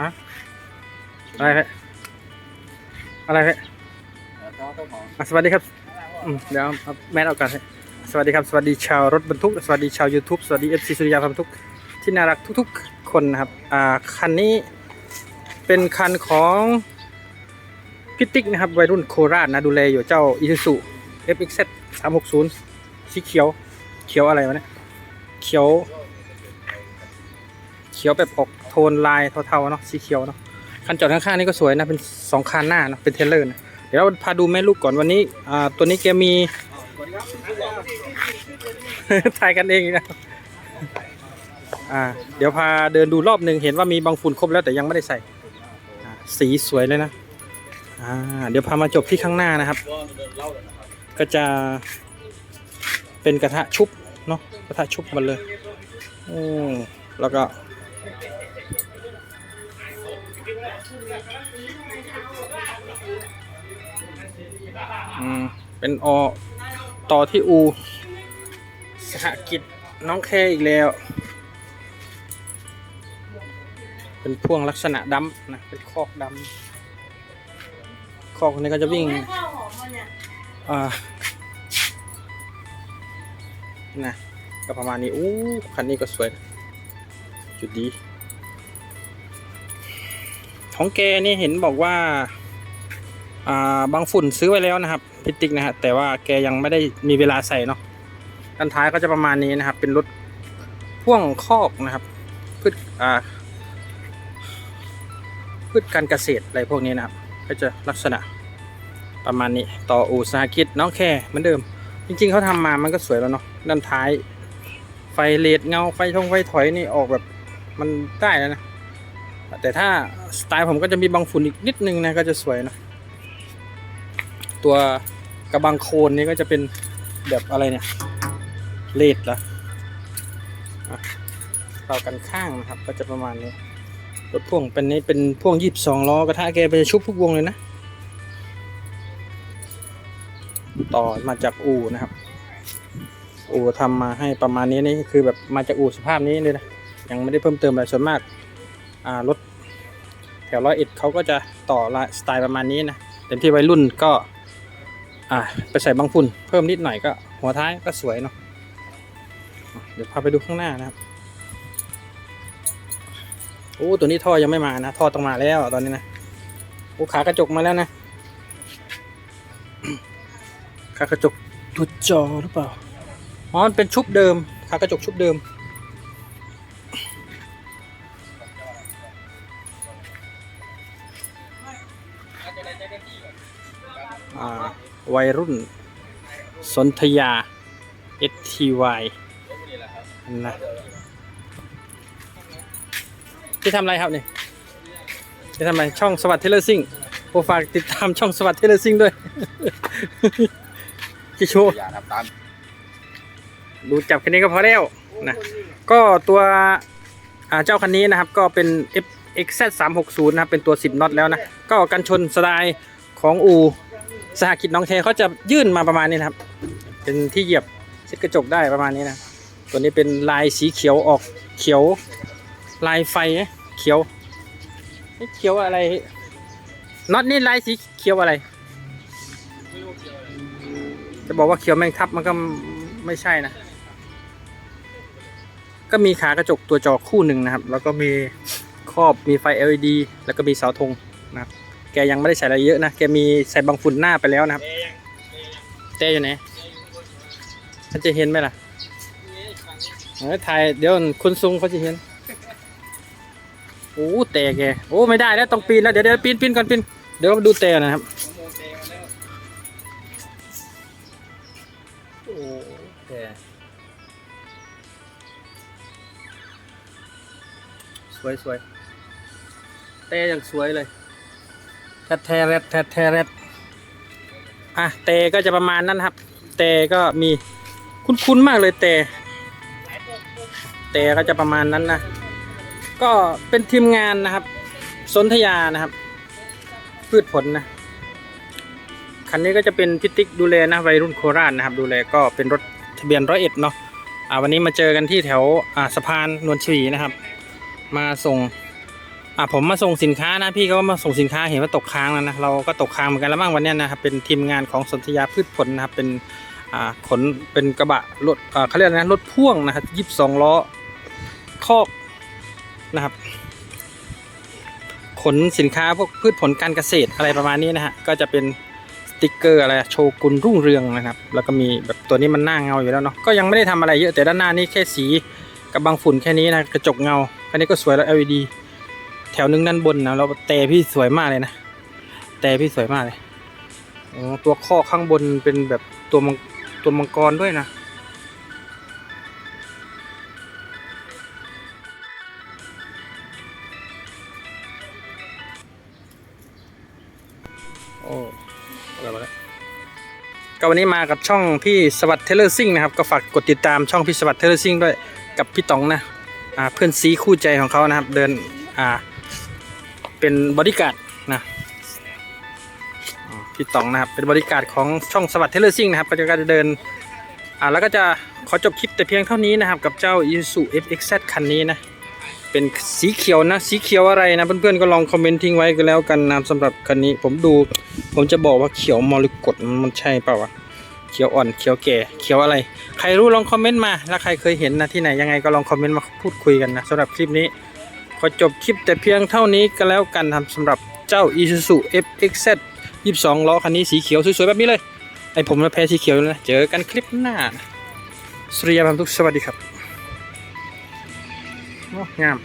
ฮะอะไรเพอะไรเพะสวัสดีครับเดี๋ยวแมสเอากันสวัสดีครับ สวัสดีชาวรถบรรทุก สวัสดีชาว YouTube สวัสดี FC สุริยาพรรทุกที่น่ารักทุกๆ คนนะครับ อ่า คันนี้เป็นคันของพิติกนะครับวัยรุ่นโคราชนะดูแลอยู่เจ้า Isuzu FXZ 360 สีเขียว เขียวอะไรวะเนี่ย เขียว เขียวแบบออก โทนลายเทาๆเนาะสีเขียวเนาะคันจอดข้างๆนี่ก็สวยนะเป็นสองคันหน้าเนาะเป็นเทเลอร์นะเดี๋ยวเราพาดูแม่ลูกก่อนวันนี้อ่าตัวนี้แกมีถ่ายกันเองนะอ่าเดี๋ยวพาเดินดูรอบหนึ่งเห็นว่ามีบางฝุ่นครบแล้วแต่ยังไม่ได้ใส่สีสวยเลยนะอ่าเดี๋ยวพามาจบที่ข้างหน้านะครับ ก็จะเป็นกระทะชุบเนาะกระทะชุบมันเลยอืมแล้วก็ อืม เป็นอต่อที่อูสหกิจน้องแค่อีกแล้ว เป็นพ่วงลักษณะดำนะ เป็นคอกดำคอกนี้ก็จะวิ่งข้าวหอมมันเนี่ยอ่านะก็ประมาณนี้อู้คันนี้ก็สวย จุดดี ของแกนี่เห็นบอกว่าอ่าบางฝุ่นซื้อไว้แล้วนะครับพิติกนะฮะแต่ว่าแกยังไม่ได้มีเวลาใส่เนาะด้านท้ายก็จะประมาณนี้นะครับ เป็นรถพ่วงคอกนะครับพืชอ่าพืชการเกษตรอะไรพวกนี้นะครับ ก็จะลักษณะประมาณนี้ต่ออูสาหกิจน้องแค่เหมือนเดิม จริง ๆเขาทำมามันก็สวยแล้วเนาะด้านท้าย ไฟเลดเงาไฟทงไฟถอยนี่ออกแบบมันได้แล้วนะ แต่ถ้าสไตล์ผมก็จะมีบางฝุ่นอีกนิดนึงนะก็จะสวยนะ ตัวกระบังโคนนี่ก็จะเป็นแบบอะไรเนี่ยเลดละอะเรากันข้างนะครับ ก็จะประมาณนี้รถพ่วงเป็นนี้เป็นพ่วงยี่สิบสองล้อกระทะแกไปชุบทุกวงเลยนะ ต่อมาจากอู่นะครับ อู่ทำมาให้ประมาณนี้นี่คือแบบมาจากอู่สภาพนี้เลยนะยังไม่ได้เพิ่มเติมอะไรส่วนมาก รถแถวร้อยเอ็ดเขาก็จะต่อลายสไตล์ประมาณนี้นะเต็มที่วัยรุ่นก็ไปใส่บางฝุ่นเพิ่มนิดหน่อยก็หัวท้ายก็สวยเนาะเดี๋ยวพาไปดูข้างหน้านะครับโอ้ตัวนี้ท่อยังไม่มานะท่อต้องมาแล้วตอนนี้นะโอ้ขากระจกมาแล้วนะขากระจกตัวจอหรือเปล่าอ๋อมันเป็นชุบเดิมขากระจกชุบเดิม วัยรุ่น สนธยา STY นะที่ทำอะไรครับนี่ที่ทำอะไรช่องสวัสดิ์เทเลซิงโปรฝากติดตามช่องสวัสดิ์เทเลซิงด้วยที่โชว์อย่าทำตามดูจับคันนี้ก็พอแล้วนะก็ตัวเจ้าคันนี้นะครับก็เป็น F XZ 3 6 0 นะครับเป็นตัว 10น็อตแล้วนะ ก็กันชนสไตล์ของอูสหกิจน้องแคเขาจะยื่นมาประมาณนี้นะครับ เป็นที่เหยียบเช็ดกระจกได้ประมาณนี้นะ ตัวนี้เป็นลายสีเขียวออกเขียว ลายไฟเขียวเอ๊ะเขียวอะไรน็อตนี่ลายสีเขียวอะไร จะบอกว่าเขียวแมงทับมันก็ไม่ใช่นะ ก็มีขากระจกตัวจอคู่หนึ่งนะครับ แล้วก็มี ครอบมีไฟ LED แล้วก็มีเสาธงนะครับแกยังไม่ได้ใส่อะไรเยอะนะ แกมีใส่บางฝุ่นหน้าไปแล้วนะครับเต้อยู่ไหนท่านจะเห็นไหมล่ะเออถ่ายเดี๋ยวคุณซุงเขาจะเห็นโอ้แต่แกโอ้ไม่ได้แล้วต้องปีนแล้วเดี๋ยวเดี๋ยวปีนปีนก่อนปีนเดี๋ยวมาดูแต่นะครับโอ้แต่สวยสวย เตะอย่างสวยเลยแทแทแรดแทดแทแรดอะเตะก็จะประมาณนั้นครับ เตะก็มีคุ้นๆมากเลยเตะเตะก็จะประมาณนั้นนะ ก็เป็นทีมงานนะครับ สนธยานะครับ พืชผลนะคันนี้ก็จะเป็นพิติกดูแลนะวัยรุ่นโคราชนะครับ ดูแลก็เป็นรถทะเบียนร้อยเอ็ดเนาะอ่าวันนี้มาเจอกันที่แถวอ่าสะพานนวลชวีนะครับ มาส่ง อะผมมาส่งสินค้านะพี่เขาก็มาส่งสินค้าเห็นว่าตกค้างแล้วนะเราก็ตกค้างเหมือนกันแล้วบ้างวันนี้นะครับเป็นทีมงานของสนธยาพืชผลนะครับเป็นอ่าขนเป็นกระบะรถอ่าเขาเรียกนะรถพ่วงนะครับยี่สิบสองล้อคอกนะครับ ขนสินค้าพวกพืชผลการเกษตรอะไรประมาณนี้นะฮะก็จะเป็นสติกเกอร์อะไรโชกุนรุ่งเรืองนะครับ แล้วก็มีแบบตัวนี้มันหน้าเงาอยู่แล้วเนาะก็ยังไม่ได้ทำอะไรเยอะแต่ด้านหน้านี่แค่สีกับบางฝุ่นแค่นี้นะกระจกเงาแค่นี้ก็สวยแล้ว LED แถวนึงด้านบนนะเราแต่พี่สวยมากเลยนะแต่พี่สวยมากเลยตัวข้อข้างบนเป็นแบบตัวมังตัวมังกรด้วยนะโอ้อะไรมาแล้วก็วันนี้มากับช่องพี่สวัสดิ์เทเลอร์ซิ่งนะครับ ก็ฝากกดติดตามช่องพี่สวัสดิ์เทเลอร์ซิ่งด้วยกับพี่ต๋องนะ อ่าเพื่อนซีคู่ใจของเขานะครับ เดินอ่า เป็นบอดี้การนะพี่ต๋องนะครับเป็นบอดี้การของช่องสวัสดิ์เทเลอร์ซิ่งนะครับก็จะก็จะเดินอ่าแล้วก็จะขอจบคลิปแต่เพียงเท่านี้นะครับ กับเจ้า Isuzu FXZ คันนี้นะ เป็นสีเขียวนะ สีเขียวอะไรนะ เพื่อนๆก็ลองคอมเมนต์ทิ้งไว้ก็แล้วกันนะสำหรับคันนี้ผมดู ผมจะบอกว่าเขียวมรกตมันใช่เปล่าวะเขียวอ่อนเขียวแก่เขียวอะไร ใครรู้ลองคอมเมนต์มา แล้วใครเคยเห็นนะที่ไหนยังไงก็ลองคอมเมนต์มาพูดคุยกันนะสำหรับคลิปนี้ ขอจบคลิปแต่เพียงเท่านี้ก็แล้วกันครับสำหรับเจ้า Isuzu FXZ 22 ล้อคันนี้สีเขียว สวย ๆ แบบนี้เลย ไอผมมาแพ้สีเขียวเลยนะ เจอกันคลิปหน้าสวัสดีครับทุกสวัสดีครับโอ้งาม